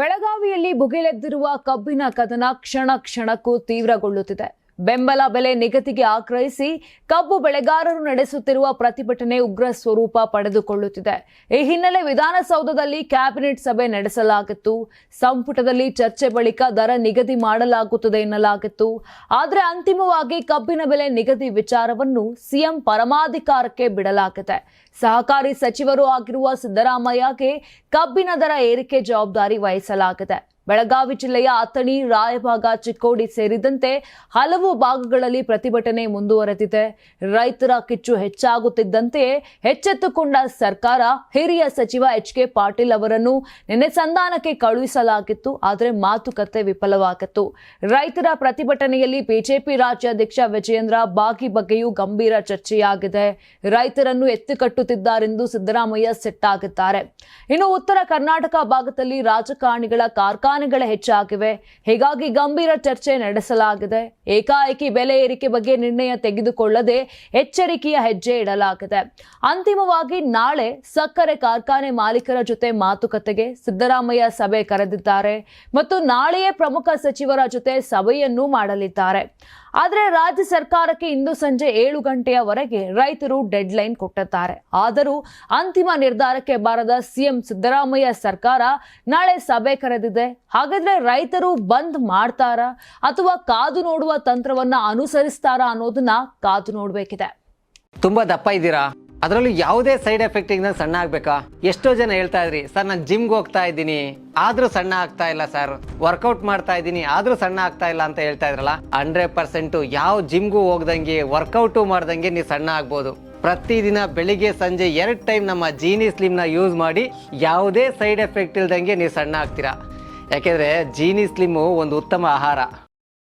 ಬೆಳಗಾವಿಯಲ್ಲಿ ಭುಗಿಲೆದ್ದಿರುವ ಕಬ್ಬಿನ ಕದನ ಕ್ಷಣ ಕ್ಷಣಕ್ಕೂ ತೀವ್ರಗೊಳ್ಳುತ್ತಿದೆ. ಬೆಂಬಲ ಬೆಲೆ ನಿಗದಿಗೆ ಆಗ್ರಹಿಸಿ ಕಬ್ಬು ಬೆಳೆಗಾರರು ನಡೆಸುತ್ತಿರುವ ಪ್ರತಿಭಟನೆ ಉಗ್ರ ಸ್ವರೂಪ ಪಡೆದುಕೊಳ್ಳುತ್ತಿದೆ. ಈ ಹಿನ್ನೆಲೆ ವಿಧಾನಸೌಧದಲ್ಲಿ ಕ್ಯಾಬಿನೆಟ್ ಸಭೆ ನಡೆಸಲಾಗಿತ್ತು. ಸಂಪುಟದಲ್ಲಿ ಚರ್ಚೆ ಬಳಿಕ ದರ ನಿಗದಿ ಮಾಡಲಾಗುತ್ತದೆ ಎನ್ನಲಾಗಿತ್ತು. ಆದರೆ ಅಂತಿಮವಾಗಿ ಕಬ್ಬಿನ ಬೆಲೆ ನಿಗದಿ ವಿಚಾರವನ್ನು ಸಿಎಂ ಪರಮಾಧಿಕಾರಕ್ಕೆ ಬಿಡಲಾಗಿದೆ. ಸಹಕಾರಿ ಸಚಿವರು ಆಗಿರುವ ಸಿದ್ದರಾಮಯ್ಯಗೆ ಕಬ್ಬಿನ ದರ ಏರಿಕೆ ಜವಾಬ್ದಾರಿ ವಹಿಸಲಾಗಿದೆ. ಬೆಳಗಾವಿ ಜಿಲ್ಲೆಯ ಅಥಣಿ, ರಾಯಭಾಗ, ಚಿಕ್ಕೋಡಿ ಸೇರಿದಂತೆ ಹಲವು ಭಾಗಗಳಲ್ಲಿ ಪ್ರತಿಭಟನೆ ಮುಂದುವರೆದಿದೆ. ರೈತರ ಕಿಚ್ಚು ಹೆಚ್ಚಾಗುತ್ತಿದ್ದಂತೆಯೇ ಎಚ್ಚೆತ್ತುಕೊಂಡ ಸರ್ಕಾರ, ಹಿರಿಯ ಸಚಿವ ಎಚ್ ಕೆ ಪಾಟೀಲ್ ಅವರನ್ನು ನಿನ್ನೆ ಸಂಧಾನಕ್ಕೆ ಕಳುಹಿಸಲಾಗಿತ್ತು, ಆದರೆ ಮಾತುಕತೆ ವಿಫಲವಾಗಿತ್ತು. ರೈತರ ಪ್ರತಿಭಟನೆಯಲ್ಲಿ ಬಿಜೆಪಿ ರಾಜ್ಯಾಧ್ಯಕ್ಷ ವಿಜಯೇಂದ್ರ ಬಾಗಿ ಬಗ್ಗೆಯೂ ಗಂಭೀರ ಚರ್ಚೆಯಾಗಿದೆ. ರೈತರನ್ನು ಎತ್ತುಕಟ್ಟುತ್ತಿದ್ದಾರೆಂದು ಸಿದ್ದರಾಮಯ್ಯ ಸಿಟ್ಟಾಗಿದ್ದಾರೆ. ಇನ್ನು ಉತ್ತರ ಕರ್ನಾಟಕ ಭಾಗದಲ್ಲಿ ರಾಜಕಾರಣಿಗಳ ಕಾರ್ಖಾನೆಗಳ ಹೆಚ್ಚಾಗಿವೆ. ಹೀಗಾಗಿ ಗಂಭೀರ ಚರ್ಚೆ ನಡೆಸಲಾಗಿದೆ. ಏಕಾಏಕಿ ಬೆಲೆ ಏರಿಕೆ ಬಗ್ಗೆ ನಿರ್ಣಯ ತೆಗೆದುಕೊಳ್ಳದೆ ಎಚ್ಚರಿಕೆಯ ಹೆಜ್ಜೆ ಇಡಲಾಗಿದೆ. ಅಂತಿಮವಾಗಿ ನಾಳೆ ಸಕ್ಕರೆ ಕಾರ್ಖಾನೆ ಮಾಲೀಕರ ಜೊತೆ ಮಾತುಕತೆಗೆ ಸಿದ್ದರಾಮಯ್ಯ ಸಭೆ ಕರೆದಿದ್ದಾರೆ ಮತ್ತು ನಾಳೆಯೇ ಪ್ರಮುಖ ಸಚಿವರ ಜೊತೆ ಸಭೆಯನ್ನೂ ಮಾಡಲಿದ್ದಾರೆ. ಆದರೆ ರಾಜ್ಯ ಸರ್ಕಾರಕ್ಕೆ ಇಂದು ಸಂಜೆ ಏಳು ಗಂಟೆಯವರೆಗೆ ರೈತರು ಡೆಡ್ ಲೈನ್ ಕೊಟ್ಟಿದ್ದಾರೆ. ಆದರೂ ಅಂತಿಮ ನಿರ್ಧಾರಕ್ಕೆ ಬಾರದ ಸಿಎಂ ಸಿದ್ದರಾಮಯ್ಯ ಸರ್ಕಾರ ನಾಳೆ ಸಭೆ ಕರೆದಿದೆ. ಹಾಗಾದ್ರೆ ರೈತರು ಬಂದ್ ಮಾಡ್ತಾರಾ ಅಥವಾ ಕಾದು ನೋಡುವ ತಂತ್ರವನ್ನ ಅನುಸರಿಸ್ತಾರಾ ಅನ್ನೋದನ್ನ ಕಾದು ನೋಡಬೇಕಿದೆ. ತುಂಬಾ ದಪ್ಪ ಇದ್ದೀರಾ? ಅದರಲ್ಲೂ ಯಾವುದೇ ಸೈಡ್ ಎಫೆಕ್ಟ್ ಇಂದ ಸಣ್ಣ ಆಗ್ಬೇಕಾ? ಎಷ್ಟೋ ಜನ ಹೇಳ್ತಾ ಇದ್ರಿ, ಸರ್, ನಾನು ಜಿಮ್ಗೆ ಹೋಗ್ತಾ ಇದ್ದೀನಿ. ಆದ್ರೂ ಸಣ್ಣ ಆಗ್ತಾ ಇಲ್ಲ, ಸರ್. ವರ್ಕೌಟ್ ಮಾಡ್ತಾ ಇದ್ದೀನಿ, ಆದ್ರೂ ಸಣ್ಣ ಆಗ್ತಾ ಇಲ್ಲ ಅಂತ ಹೇಳ್ತಾ ಇದ್ರಲ್ಲ, ಹಂಡ್ರೆಡ್ ಪರ್ಸೆಂಟ್ ಯಾವ ಜಿಮ್ಗೂ ಹೋಗ್ದಂಗೆ ವರ್ಕೌಟು ಮಾಡ್ದಂಗೆ ನೀವು ಸಣ್ಣ ಆಗ್ಬೋದು. ಪ್ರತಿದಿನ ಬೆಳಿಗ್ಗೆ, ಸಂಜೆ ಎರಡು ಟೈಮ್ ನಮ್ಮ ಜೀನಿ ಸ್ಲಿಮ್ನ ಯೂಸ್ ಮಾಡಿ ಯಾವುದೇ ಸೈಡ್ ಎಫೆಕ್ಟ್ ಇಲ್ದಂಗೆ ನೀವು ಸಣ್ಣ ಆಗ್ತೀರಾ. ಯಾಕೆಂದ್ರೆ ಜೀನಿ ಸ್ಲಿಮ್ಮು ಒಂದು ಉತ್ತಮ ಆಹಾರ.